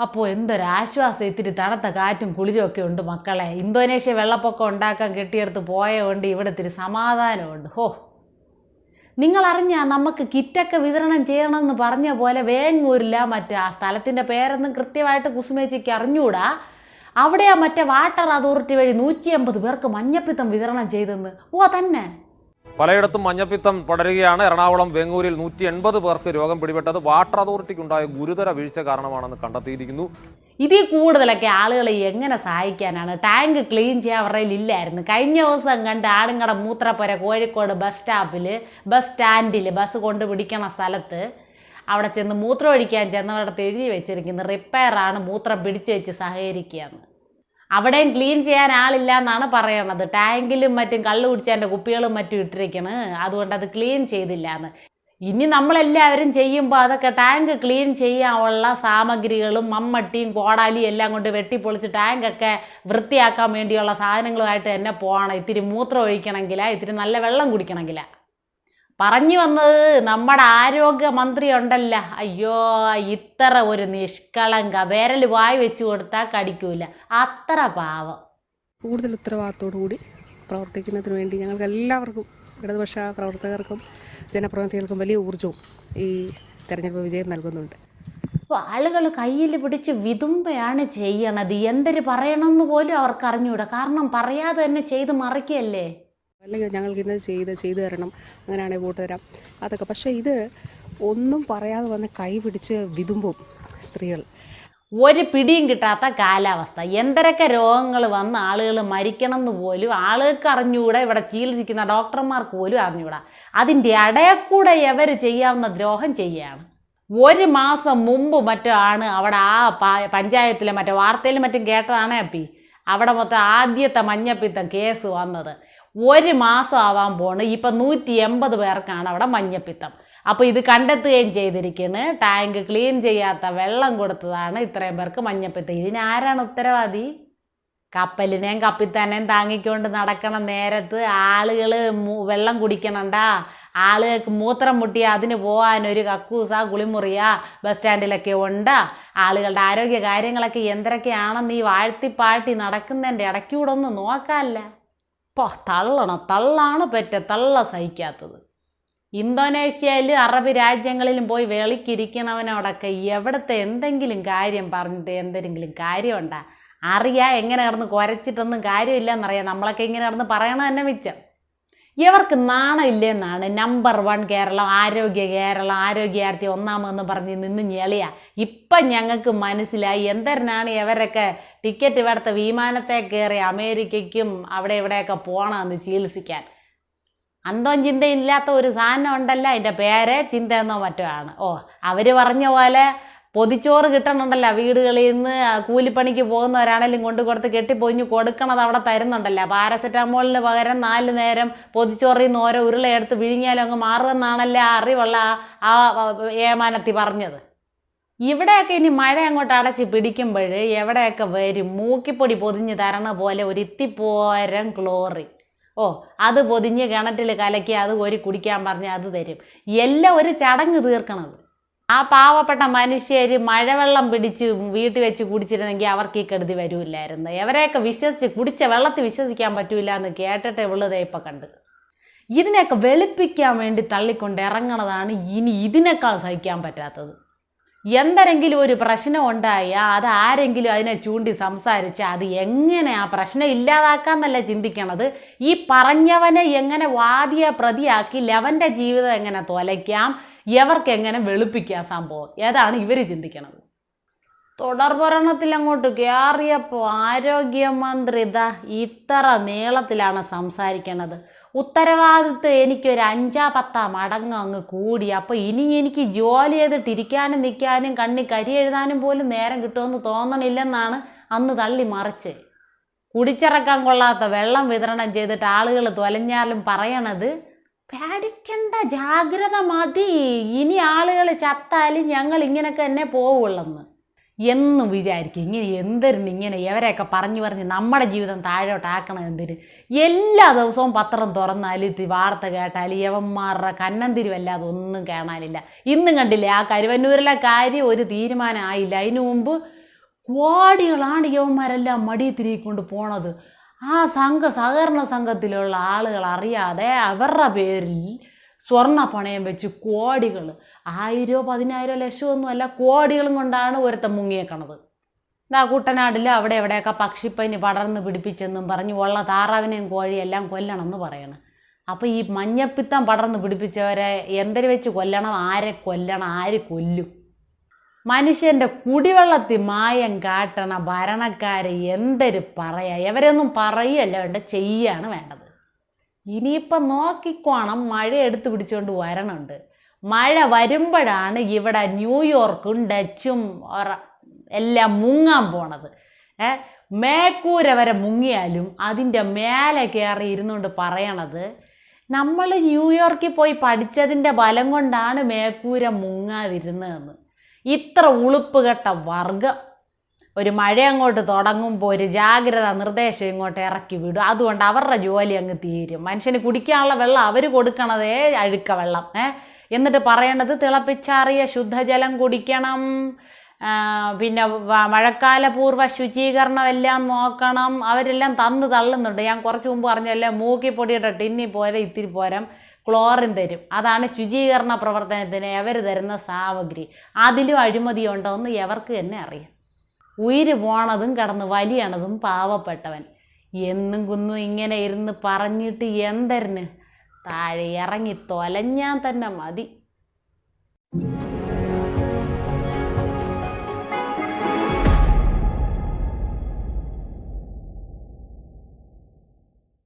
അപ്പോൾ എന്തൊരാശ്വാസം ഇത്തിരി തണുത്ത കാറ്റും കുളിരൊക്കെ ഉണ്ട് മക്കളെ. ഇന്തോനേഷ്യ വെള്ളപ്പൊക്കം ഉണ്ടാക്കാൻ കെട്ടിയെടുത്ത് പോയതുകൊണ്ട് ഇവിടെ ഇത്തിരി സമാധാനമുണ്ട്. ഹോ. നിങ്ങൾ അറിഞ്ഞാ നമുക്ക് കിറ്റൊക്കെ വിതരണം ചെയ്യണമെന്ന് പറഞ്ഞ പോലെ വേങ്ങൂരില്ല മറ്റേ ആ സ്ഥലത്തിന്റെ പേരൊന്നും കൃത്യമായിട്ട് കുസുമേച്ചിക്ക് അറിഞ്ഞൂടാ. അവിടെയാ മറ്റേ വാട്ടർ അതോറിറ്റി വഴി നൂറ്റി അമ്പത് പേർക്ക് മഞ്ഞപ്പിത്തം വിതരണം ചെയ്തെന്ന്. ഓ തന്നെ. പലയിടത്തും മഞ്ഞപ്പിത്തം പടരുകയാണ്. എറണാകുളം വെങ്ങൂരിൽ നൂറ്റി എൺപത് പേർക്ക് രോഗം പിടിപെട്ടത് വാട്ടർ അതോറിറ്റിക്കുണ്ടായ ഗുരുതര വീഴ്ച കാരണമാണെന്ന് കണ്ടെത്തിയിരിക്കുന്നു. ഇതിൽ കൂടുതലൊക്കെ ആളുകളെ എങ്ങനെ സഹായിക്കാനാണ്? ടാങ്ക് ക്ലീൻ ചെയ്യാൻ അവരുടെ ഇല്ലായിരുന്നു. കഴിഞ്ഞ ദിവസം കണ്ട് ആടുങ്ങട മൂത്രപ്പുര കോഴിക്കോട് ബസ് സ്റ്റാപ്പിൽ ബസ് സ്റ്റാൻഡിൽ ബസ് കൊണ്ട് പിടിക്കണ സ്ഥലത്ത് അവിടെ ചെന്ന് മൂത്രം ഒഴിക്കാൻ ചെന്നവരുടെ എഴുതി വെച്ചിരിക്കുന്നു റിപ്പയറാണ് മൂത്രം പിടിച്ചു വെച്ച് സഹകരിക്കുകയെന്ന്. അവിടെയും ക്ലീൻ ചെയ്യാൻ ആളില്ല എന്നാണ് പറയണത്. ടാങ്കിലും മറ്റും കള്ളു കുടിച്ചതിന്റെ കുപ്പികളും മറ്റും ഇട്ടിരിക്കണ്. അതുകൊണ്ട് അത് ക്ലീൻ ചെയ്തില്ല എന്ന് ഇനി നമ്മളെല്ലാവരും ചെയ്യുമ്പോൾ അതൊക്കെ ടാങ്ക് ക്ലീൻ ചെയ്യാനുള്ള സാമഗ്രികളും മമ്മട്ടിയും കോടാലിയും എല്ലാം കൊണ്ട് വെട്ടിപ്പൊളിച്ച് ടാങ്കൊക്കെ വൃത്തിയാക്കാൻ വേണ്ടിയുള്ള സാധനങ്ങളുമായിട്ട് തന്നെ പോകണം. ഇത്തിരി മൂത്രം ഒഴിക്കണമെങ്കിൽ ഇത്തിരി നല്ല വെള്ളം കുടിക്കണമെങ്കിലാ. പറഞ്ഞു വന്നത് നമ്മുടെ ആരോഗ്യമന്ത്രി ഉണ്ടല്ല അയ്യോ ഇത്ര ഒരു നിഷ്കളങ്ക. വിരൽ വായി വെച്ച് കൊടുത്താൽ കടിക്കൂല. അത്ര പാവം. കൂടുതൽ ഉത്തരവാദിത്തോടു കൂടി പ്രവർത്തിക്കുന്നതിന് വേണ്ടി ഞങ്ങൾക്ക് എല്ലാവർക്കും ഇടതുപക്ഷ പ്രവർത്തകർക്കും ജനപ്രതിനിധികൾക്കും വലിയ ഊർജവും ഈ തെരഞ്ഞെടുപ്പ് വിജയം നൽകുന്നുണ്ട്. അപ്പോൾ ആളുകൾ കയ്യിൽ പിടിച്ച് വിതുമ്പയാണ് ചെയ്യണത്. എന്തൊരു പറയണമെന്ന് പോലും അവർക്ക് അറിഞ്ഞൂടാ കാരണം പറയാതെ തന്നെ ചെയ്ത് മറിക്കല്ലേ? അല്ലെങ്കിൽ ഞങ്ങൾക്ക് ഇന്നത് ചെയ്ത് ചെയ്തു തരണം അങ്ങനെയാണെങ്കിൽ വോട്ട് തരാം അതൊക്കെ. പക്ഷേ ഇത് ഒന്നും പറയാതെ വന്ന് കൈ പിടിച്ച് വിതുമ്പും സ്ത്രീകൾ. ഒരു പിടിയും കിട്ടാത്ത കാലാവസ്ഥ. എന്തരൊക്കെ രോഗങ്ങൾ വന്ന് ആളുകൾ മരിക്കണം എന്ന് പോലും ആളുകൾക്ക് അറിഞ്ഞുകൂടാ. ഇവിടെ ചികിത്സിക്കുന്ന ഡോക്ടർമാർക്ക് പോലും അറിഞ്ഞുകൂടാ. അതിന്റെ ഇടയക്കൂടെ കൂടെ എവർ ചെയ്യാവുന്ന ദ്രോഹം ചെയ്യുകയാണ്. ഒരു മാസം മുമ്പ് മറ്റോ ആണ് അവിടെ ആ പഞ്ചായത്തിലെ മറ്റേ വാർത്തയിലും മറ്റും കേട്ടതാണ് അപ്പി? അവിടെ മൊത്തം ആദ്യത്തെ മഞ്ഞപ്പിത്തം കേസ് വന്നത്. ഒരു മാസം ആവാൻ പോണ്. ഇപ്പം നൂറ്റി എൺപത് പേർക്കാണ് അവിടെ മഞ്ഞപ്പിത്തം. അപ്പോൾ ഇത് കണ്ടെത്തുകയും ചെയ്തിരിക്കുന്നു. ടാങ്ക് ക്ലീൻ ചെയ്യാത്ത വെള്ളം കൊടുത്തതാണ് ഇത്രയും പേർക്ക് മഞ്ഞപ്പിത്തം. ഇതിനാരാണ് ഉത്തരവാദി? കപ്പലിനെയും കപ്പിത്താനെയും താങ്ങിക്കൊണ്ട് നടക്കണ നേരത്ത്. ആളുകൾ വെള്ളം കുടിക്കണണ്ട. ആളുകൾക്ക് മൂത്രം മുട്ടിയാൽ അതിന് പോകാൻ ഒരു കക്കൂസ കുളിമുറിയ ബസ് സ്റ്റാൻഡിലൊക്കെ ഉണ്ട്. ആളുകളുടെ ആരോഗ്യ കാര്യങ്ങളൊക്കെ എന്തൊക്കെയാണെന്ന് ഈ വാഴ്ത്തിപ്പാട്ടി നടക്കുന്നതിന്റെ ഇടയ്ക്കൂടെ ഒന്ന് നോക്കാമല്ല ഇപ്പോൾ തള്ളണം. തള്ളാണ് പറ്റ തള്ള സഹിക്കാത്തത്. ഇന്തോനേഷ്യയിലും അറബ് രാജ്യങ്ങളിലും പോയി വെളിക്കിരിക്കണവനോടൊക്കെ എവിടുത്തെ എന്തെങ്കിലും കാര്യം പറഞ്ഞിട്ട് എന്തെങ്കിലും കാര്യമുണ്ടാ? അറിയാ എങ്ങനെ കിടന്ന് കുരച്ചിട്ടൊന്നും കാര്യമില്ലെന്നറിയാം. നമ്മളൊക്കെ ഇങ്ങനെ കിടന്ന് പറയണ തന്നെ മിച്ചം. ഇവർക്ക് നാണമില്ലെന്നാണ് നമ്പർ വൺ കേരളം ആരോഗ്യ കേരളം ആരോഗ്യാർത്ഥി ഒന്നാമെന്ന് പറഞ്ഞ് നിന്ന് ഞെളിയാ. ഇപ്പം ഞങ്ങൾക്ക് മനസ്സിലായി എന്തരനാണ് ഇവരൊക്കെ ടിക്കറ്റ് ഇവിടുത്തെ വിമാനത്തെ കയറി അമേരിക്കയ്ക്കും അവിടെ ഇവിടെയൊക്കെ പോകണമെന്ന് ചികിത്സിക്കാൻ. അന്തവും ചിന്തയില്ലാത്ത ഒരു സാധനം ഉണ്ടല്ലോ അതിന്റെ പേര് ചിന്ത എന്നോ മറ്റോ ആണ്. ഓ അവർ പറഞ്ഞ പോലെ പൊതിച്ചോറ് കിട്ടണുണ്ടല്ലോ വീടുകളിൽ നിന്ന് കൂലിപ്പണിക്ക് പോകുന്നവരാണെങ്കിലും കൊണ്ട് കൊടുത്ത് കെട്ടിപ്പൊഞ്ഞ് കൊടുക്കണത് അവിടെ തരുന്നുണ്ടല്ലോ. പാരസെറ്റാമോളിന് പകരം നാല് നേരം പൊതിച്ചോറിൽ നിന്ന് ഓരോ ഉരുളയെടുത്ത് വിഴുങ്ങിയാലും അങ്ങ് മാറുമെന്നാണല്ലോ ആ അറിവുള്ള ആ ഏമാനത്തി പറഞ്ഞത്. ഇവിടെയൊക്കെ ഇനി മഴ അങ്ങോട്ട് അടച്ച് പിടിക്കുമ്പോൾ എവിടെയൊക്കെ വരും? മൂക്കിപ്പൊടി പൊതിഞ്ഞ് തരണ പോലെ ഒരു ഇത്തിപ്പോരം ക്ലോറിൻ ഓ അത് പൊതിഞ്ഞ് കിണറ്റിൽ കലക്കി അത് കോരി കുടിക്കാൻ പറഞ്ഞ് അത് തരും. എല്ലാം ഒരു ചടങ്ങ് തീർക്കണത്. ആ പാവപ്പെട്ട മനുഷ്യർ മഴവെള്ളം പിടിച്ച് വീട്ടിൽ വെച്ച് കുടിച്ചിരുന്നെങ്കിൽ അവർക്ക് ഈ കെടുതി വരൂല്ലായിരുന്നു. എവരെയൊക്കെ വിശ്വസിച്ച് കുടിച്ച വെള്ളത്തിൽ വിശ്വസിക്കാൻ പറ്റൂല എന്ന് കേട്ടിട്ട് ഇവളുതേ ഇപ്പം കണ്ട് ഇതിനെയൊക്കെ വെളുപ്പിക്കാൻ വേണ്ടി തള്ളിക്കൊണ്ട് ഇറങ്ങണതാണ് ഇനി ഇതിനേക്കാൾ സഹിക്കാൻ പറ്റാത്തത്. എന്തെങ്കിലും ഒരു പ്രശ്നം ഉണ്ടായാൽ അത് ആരെങ്കിലും അതിനെ ചൂണ്ടി സംസാരിച്ച് അത് എങ്ങനെ ആ പ്രശ്നം ഇല്ലാതാക്കാന്നല്ല ചിന്തിക്കണത്? ഈ പറഞ്ഞവനെ എങ്ങനെ വാദിയെ പ്രതിയാക്കി ലവന്റെ ജീവിതം എങ്ങനെ തൊലയ്ക്കാം? എവർക്ക് എങ്ങനെ വെളുപ്പിക്കാം സംഭവം? ഏതാണ് ഇവർ ചിന്തിക്കണത്? തുടർഭരണത്തിൽ അങ്ങോട്ട് കയറിയപ്പോൾ ആരോഗ്യമന്ത്രി ഇതാ ഇത്ര നീളത്തിലാണ് സംസാരിക്കണത്. ഉത്തരവാദിത്വം എനിക്കൊരു അഞ്ചാ പത്താ മടങ്ങ് അങ്ങ് കൂടി. അപ്പോൾ ഇനി എനിക്ക് ജോലി ചെയ്തിട്ടിരിക്കാനും നിൽക്കാനും കണ്ണി കരി എഴുതാനും പോലും നേരം കിട്ടുമെന്ന് തോന്നണില്ലെന്നാണ് അന്ന് തള്ളി മറിച്ച്. കുടിച്ചിറക്കാൻ കൊള്ളാത്ത വെള്ളം വിതരണം ചെയ്തിട്ട് ആളുകൾ തൊലഞ്ഞാലും പറയണത് പേടിക്കണ്ട ജാഗ്രത മതി. ഇനി ആളുകൾ ചത്താലും ഞങ്ങൾ ഇങ്ങനെയൊക്കെ തന്നെ പോവുള്ളെന്ന്. എന്നും വിചാരിക്കും. ഇങ്ങനെ എന്തിരുന്ന് ഇങ്ങനെ ഇവരെയൊക്കെ പറഞ്ഞു പറഞ്ഞ് നമ്മുടെ ജീവിതം താഴോട്ടാക്കണം എന്തിന്? എല്ലാ ദിവസവും പത്രം തുറന്നാലും വാർത്ത കേട്ടാലും യവന്മാരുടെ കന്നന്തിരിവല്ലാതെ ഒന്നും കാണാനില്ല. ഇന്നും കണ്ടില്ലേ ആ കരുവന്നൂരിലെ കാര്യം ഒരു തീരുമാനമായില്ല അതിനു മുമ്പ് കോടികളാണ് യവന്മാരെല്ലാം മടി തിരികൊണ്ട് പോണത്. ആ സംഘ സഹകരണ സംഘത്തിലുള്ള ആളുകൾ അറിയാതെ അവരുടെ പേരിൽ സ്വർണ പണയം വെച്ച് കോടികൾ ആയിരോ പതിനായിരോ ലക്ഷമോ ഒന്നുമല്ല കോടികളും കൊണ്ടാണ് ഒരുത്തൻ മുങ്ങിയേക്കണത്. ഇതാ കുട്ടനാടിൽ അവിടെ എവിടെയൊക്കെ പക്ഷിപ്പനി പടർന്ന് പിടിപ്പിച്ചെന്നും പറഞ്ഞു ഉള്ള താറാവിനെയും കോഴിയെല്ലാം കൊല്ലണമെന്ന് പറയണം. അപ്പോൾ ഈ മഞ്ഞപ്പിത്തം പടർന്ന് പിടിപ്പിച്ചവരെ എന്തിനു വെച്ച് കൊല്ലണം? ആരെ കൊല്ലണം? ആര് കൊല്ലും? മനുഷ്യന്റെ കുടിവെള്ളത്തിൽ മായം കാട്ടണ ഭരണക്കാരെ എന്തൊരു പറയാ? ഇവരൊന്നും പറയല്ല വേണ്ട ചെയ്യാണ് വേണ്ടത്? ഇനിയിപ്പം നോക്കിക്കോണം മഴ എടുത്തു പിടിച്ചുകൊണ്ട് വരണുണ്ട്. മഴ വരുമ്പോഴാണ് ഇവിടെ ന്യൂയോർക്കും ഡച്ചും എല്ലാം മുങ്ങാൻ പോണത്. ഏ മേക്കൂര വരെ മുങ്ങിയാലും അതിന്റെ മേലെ കയറി ഇരുന്നുകൊണ്ട് പറയണത് നമ്മൾ ന്യൂയോർക്കിൽ പോയി പഠിച്ചതിന്റെ ബലം കൊണ്ടാണ് മേക്കൂര മുങ്ങാതിരുന്നതെന്ന്. ഇത്ര ഉളുപ്പുകെട്ട വർഗം ഒരു മഴ അങ്ങോട്ട് തുടങ്ങുമ്പോൾ ഒരു ജാഗ്രത നിർദ്ദേശം ഇങ്ങോട്ട് ഇറക്കി വിടും. അതുകൊണ്ട് അവരുടെ ജോലി അങ്ങ് തീരും. മനുഷ്യന് കുടിക്കാനുള്ള വെള്ളം അവർ കൊടുക്കണതേ അഴുക്ക വെള്ളം. ഏ? എന്നിട്ട് പറയേണ്ടത് തിളപ്പിച്ചാറിയ ശുദ്ധജലം കുടിക്കണം. പിന്നെ മഴക്കാലപൂർവ ശുചീകരണം എല്ലാം നോക്കണം. അവരെല്ലാം തന്ന് തള്ളുന്നുണ്ട്. ഞാൻ കുറച്ച് മുമ്പ് പറഞ്ഞല്ലേ മൂക്കിപ്പൊടിയുടെ ടിന്നി പോലെ ഇത്തിരി പോരം ക്ലോറിൻ തരും. അതാണ് ശുചീകരണ പ്രവർത്തനത്തിന് അവർ തരുന്ന സാമഗ്രി. അതിലും അഴിമതി ഉണ്ടോ എന്ന് എവർക്ക് തന്നെ അറിയാം ഉയിര് പോണതും കടന്ന് വലിയണതും പാവപ്പെട്ടവൻ. എന്നും കുന്നും ഇങ്ങനെ ഇരുന്ന് പറഞ്ഞിട്ട് എന്തരന്? താഴെ ഇറങ്ങി തൊലഞ്ഞാൻ തന്നെ മതി.